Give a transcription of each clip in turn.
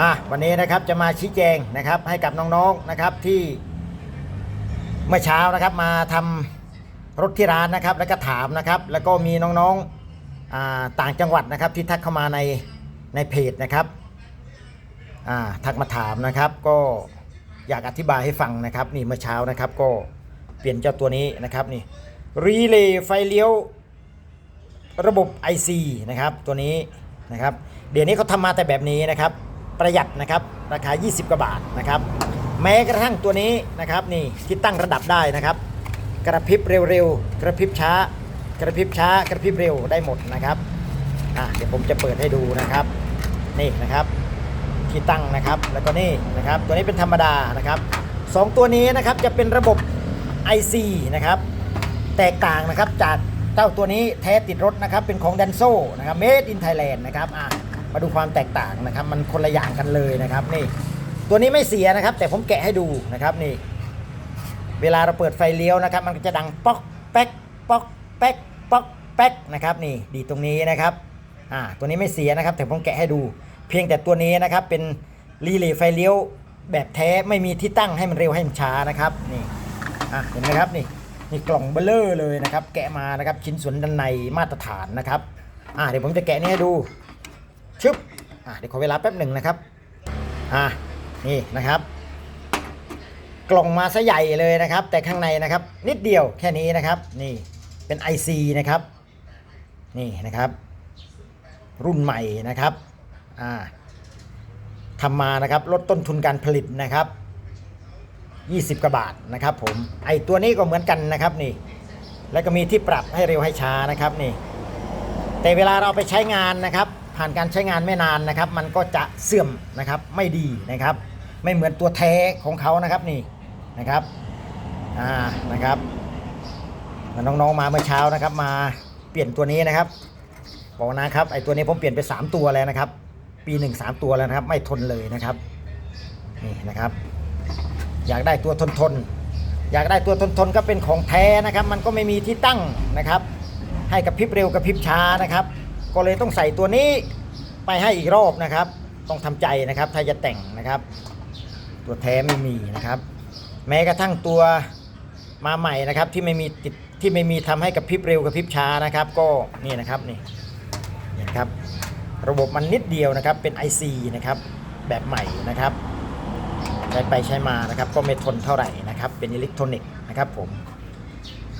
อะวันนี้นะครับจะมาชี้แจงนะครับให้กับน้องๆนะครับที่เมื่อเช้านะครับมาทำรถที่ร้านนะครับ แล้วก็ถามนะครับ แล้วก็มีน้องๆต่างจังหวัดนะครับ ที่ทักเข้ามาในในเพจนะครับทักมาถามนะครับ ก็อยากอธิบายให้ฟังนะครับ นี่เมื่อเช้านะครับก็เปลี่ยนเจ้าตัวนี้นะครับนี่รีเลย์ไฟเลี้ยวระบบ IC นะครับตัวนี้นะครับเดี๋ยวนี้เขาทำมาแต่แบบนี้นะครับ ประหยัดนะครับราคา 20 กว่าบาทนะครับแม้กระทั่งตัวนี้นะครับนี่ที่ตั้งระดับได้นะครับ กระพริบเร็วๆ กระพริบช้า กระพริบช้ากระพริบเร็วได้หมดนะครับอะเดี๋ยวผมจะเปิดให้ดูนะครับ นี่นะครับที่ตั้งนะครับแล้วก็นี่นะครับตัวนี้เป็นธรรมดานะครับสองตัวนี้นะครับจะเป็นระบบ IC นะครับแตกต่างนะครับจากเจ้าตัวนี้แท้ติดรถนะครับเป็นของ d ดนโซนะครับ Made in Thailand นะครับอะ มาดูความแตกต่างนะครับ มันคนละอย่างกันเลยนะครับนี่ตัวนี้ไม่เสียนะครับ แต่ผมแกะให้ดูนะครับนี่ เวลาเราเปิดไฟเลี้ยวนะครับ มันก็จะดังป๊อกแป๊กป๊อกแป๊กป๊อกแป๊กนะครับนี่ดีตรงนี้นะครับอ่าตัวนี้ไม่เสียนะครับ แต่ผมแกะให้ดู เพียงแต่ตัวนี้นะครับเป็นรีเลย์ไฟเลี้ยวแบบแท้ไม่มีที่ตั้งให้มันเร็วให้มันช้านะครับนี่อะเห็นไหมครับนี่นี่กล่องเบลเลอร์เลยนะครับ แกะมานะครับชิ้นส่วนด้านในมาตรฐานนะครับอ่าเดี๋ยวผมจะแกะนี่ให้ดู ชึบอ่าเดี๋ยวขอเวลาแป๊บหนึ่งนะครับอ่านี่นะครับกล่องมาซะใหญ่เลยนะครับ แต่ข้างในนะครับ นิดเดียวแค่นี้นะครับ นี่เป็น IC นะครับนี่นะครับ รุ่นใหม่นะครับอ่าทำมานะครับลดต้นทุนการผลิตนะครับ 20กว่าบาทนะครับ ผมไอตัวนี้ก็เหมือนกันนะครับนี่ แล้วก็มีที่ปรับให้เร็วให้ช้านะครับนี่ แต่เวลาเราไปใช้งานนะครับ ผ่านการใช้งานไม่นานนะครับ มันก็จะเสื่อมนะครับไม่ดีนะครับ ไม่เหมือนตัวแท้ของเขานะครับนี่นะครับอ่านะครับน้องๆมาเมื่อเช้านะครับ มาเปลี่ยนตัวนี้นะครับบอกนะครับไอตัวนี้ผมเปลี่ยนไป 3 ตัวแล้วนะครับ ปีหนึ่งสามตัวแล้วนะครับ ไม่ทนเลยนะครับนี่นะครับ อยากได้ตัวทนทนอยากได้ตัวทนทนก็เป็นของแท้นะครับ มันก็ไม่มีที่ตั้งนะครับ ให้กับพริบเร็วกับพริบช้านะครับ ก็เลยต้องใส่ตัวนี้ไปให้อีกรอบนะครับ ต้องทำใจนะครับ ถ้าจะแต่งนะครับ ตัวแท้ไม่มีนะครับ แม้กระทั่งตัวมาใหม่นะครับที่ไม่มีติดที่ไม่มีทำให้กับพริบเร็วกับพริบช้านะครับ ก็นี่นะครับนี่นี่นะครับระบบมันนิดเดียวนะครับเป็น IC นะครับแบบใหม่นะครับใช้ไปใช้มานะครับ ก็ไม่ทนเท่าไหร่นะครับ เป็นอิเล็กทรอนิกส์นะครับผม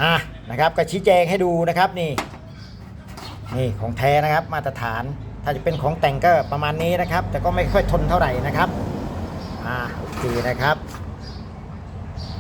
อะนะครับก็ชี้แจงให้ดูนะครับนี่ นี่ของแท้นะครับมาตรฐาน ถ้าจะเป็นของแต่งก็ประมาณนี้นะครับ แต่ก็ไม่ค่อยทนเท่าไหร่นะครับ อ่าโอเคนะครับ